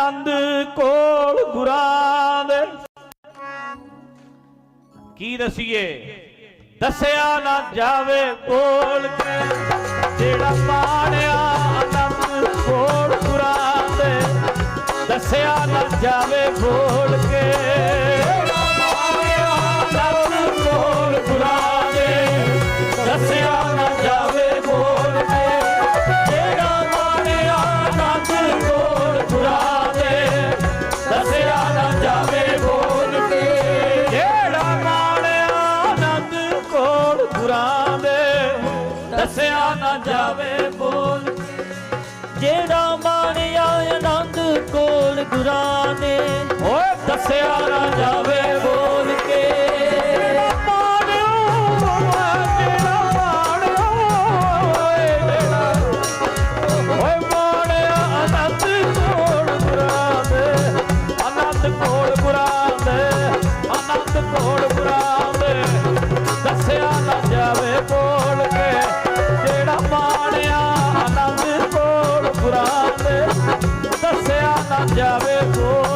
ਆਨੰਦ ਕੋਲ ਗੁਰਾਂ ਦੇ ਕੀ ਦਸੀਏ? ਦੱਸਿਆ ਨਾ ਜਾਵੇ ਬੋਲ ਕੋਲ ਜਿਹੜਾ ਪਾਣਿਆ ਆਨੰਦ ਕੋਲ ਗੁਰਾਂ ਦੇ ਦੱਸਿਆ ਨਾ ਜਾਵੇ ਕੋਲ ਕੇ ਦੱਸਿਆ ਗੁਰਾਂ ਦੇ ਦੱਸਿਆ ਨਾ ਜਾਵੇ ਬੋਲ। ਕੇ ਜਿਹੜਾ ਮਾਣਿਆ ਆਨੰਦ ਕੋਲ ਗੁਰਾਂ ਨੇ ਕੋਲ ਪਾਣਿਆ ਆਨੰਦ ਕੋਲ ਖੁਰਾਤ ਦੱਸਿਆ ਨਾ ਜਾਵੇ ਕੋਲ।